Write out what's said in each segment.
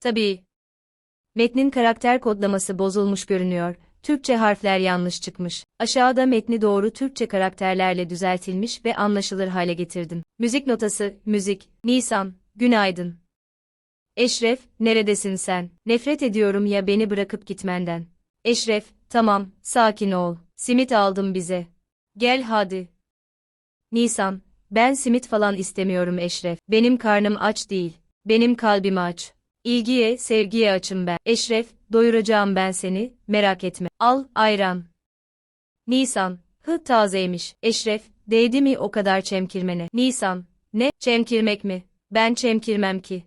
Tabii. Metnin karakter kodlaması bozulmuş görünüyor. Türkçe harfler yanlış çıkmış. Aşağıda metni doğru Türkçe karakterlerle düzeltilmiş ve anlaşılır hale getirdim. Müzik notası, müzik, Nisan, günaydın. Eşref, neredesin sen? Nefret ediyorum ya beni bırakıp gitmenden. Eşref, tamam, sakin ol. Simit aldım bize. Gel hadi. Nisan, ben simit falan istemiyorum Eşref. Benim karnım aç değil. Benim kalbim aç. İlgiye, sevgiye açım ben. Eşref, doyuracağım ben seni, merak etme. Al, ayran. Nisan, hı tazeymiş. Eşref, değdi mi o kadar çemkirmene? Nisan, ne, çemkirmek mi? Ben çemkirmem ki.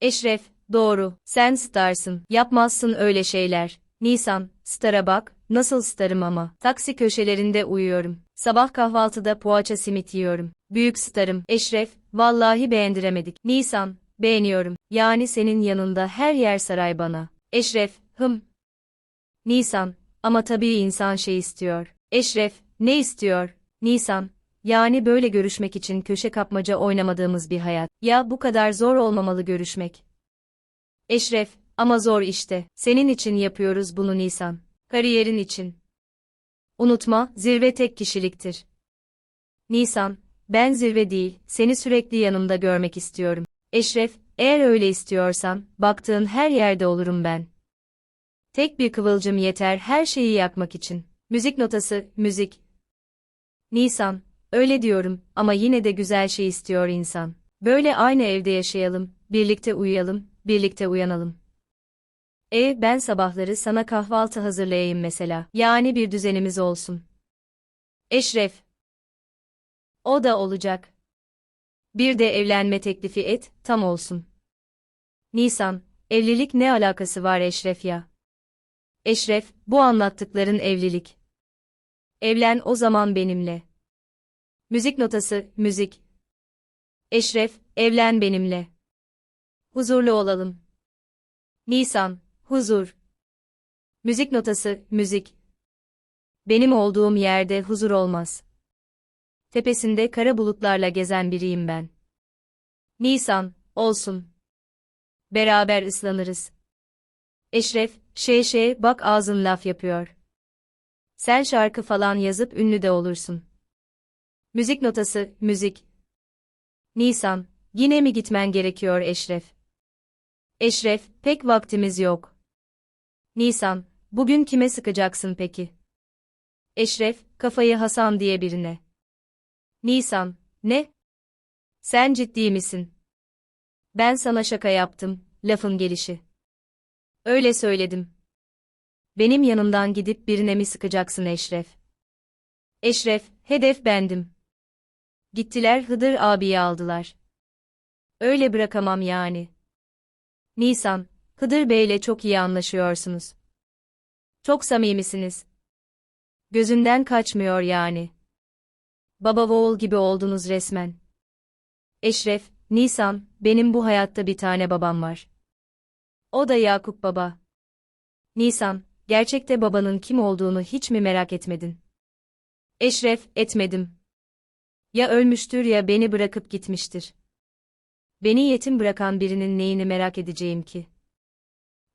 Eşref, doğru, sen starsın, yapmazsın öyle şeyler. Nisan, stara bak, nasıl starım ama. Taksi köşelerinde uyuyorum. Sabah kahvaltıda poğaça simit yiyorum. Büyük starım. Eşref, vallahi beğendiremedik. Nisan, beğeniyorum. Yani senin yanında her yer saray bana. Eşref, hım. Nisan, ama tabii insan şey istiyor. Eşref, ne istiyor? Nisan, yani böyle görüşmek için köşe kapmaca oynamadığımız bir hayat. Ya bu kadar zor olmamalı görüşmek. Eşref, ama zor işte. Senin için yapıyoruz bunu Nisan. Kariyerin için. Unutma, zirve tek kişiliktir. Nisan, ben zirve değil, seni sürekli yanımda görmek istiyorum. Eşref, eğer öyle istiyorsan, baktığın her yerde olurum ben. Tek bir kıvılcım yeter her şeyi yakmak için. Müzik notası, müzik. Nisan, öyle diyorum ama yine de güzel şey istiyor insan. Böyle aynı evde yaşayalım, birlikte uyuyalım, birlikte uyanalım. E ben sabahları sana kahvaltı hazırlayayım mesela. Yani bir düzenimiz olsun. Eşref. O da olacak. Bir de evlenme teklifi et, tam olsun. Nisan, evlilik ne alakası var Eşref ya? Eşref, bu anlattıkların evlilik. Evlen o zaman benimle. Müzik notası, müzik. Eşref, evlen benimle. Huzurlu olalım. Nisan, huzur. Müzik notası, müzik. Benim olduğum yerde huzur olmaz. Tepesinde kara bulutlarla gezen biriyim ben. Nisan, olsun. Beraber ıslanırız. Eşref, şey şey bak ağzın laf yapıyor. Sen şarkı falan yazıp ünlü de olursun. Müzik notası, müzik. Nisan, yine mi gitmen gerekiyor Eşref? Eşref, pek vaktimiz yok. Nisan, bugün kime sıkacaksın peki? Eşref, kafayı Hasan diye birine. Nisan, ne? Sen ciddi misin? Ben sana şaka yaptım, lafın gelişi. Öyle söyledim. Benim yanımdan gidip birine mi sıkacaksın Eşref? Eşref, hedef bendim. Gittiler Hıdır abiyi aldılar. Öyle bırakamam yani. Nisan, Hıdır Bey'le çok iyi anlaşıyorsunuz. Çok samimisiniz. Gözünden kaçmıyor yani. Baba ve oğul gibi oldunuz resmen. Eşref, Nisan, benim bu hayatta bir tane babam var. O da Yakup baba. Nisan, gerçekte babanın kim olduğunu hiç mi merak etmedin? Eşref, etmedim. Ya ölmüştür ya beni bırakıp gitmiştir. Beni yetim bırakan birinin neyini merak edeceğim ki?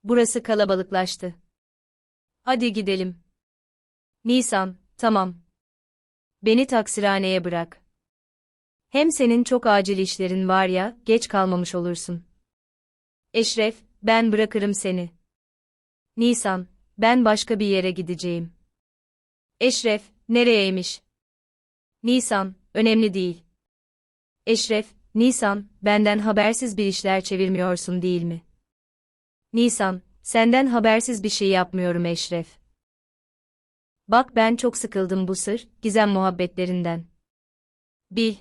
Burası kalabalıklaştı. Hadi gidelim. Nisan, tamam. Beni taksirhaneye bırak. Hem senin çok acil işlerin var ya, geç kalmamış olursun. Eşref, ben bırakırım seni. Nisan, ben başka bir yere gideceğim. Eşref, nereyeymiş? Nisan, önemli değil. Eşref, Nisan, benden habersiz bir işler çevirmiyorsun değil mi? Nisan, senden habersiz bir şey yapmıyorum Eşref. Bak ben çok sıkıldım bu sır, gizem muhabbetlerinden. Bil.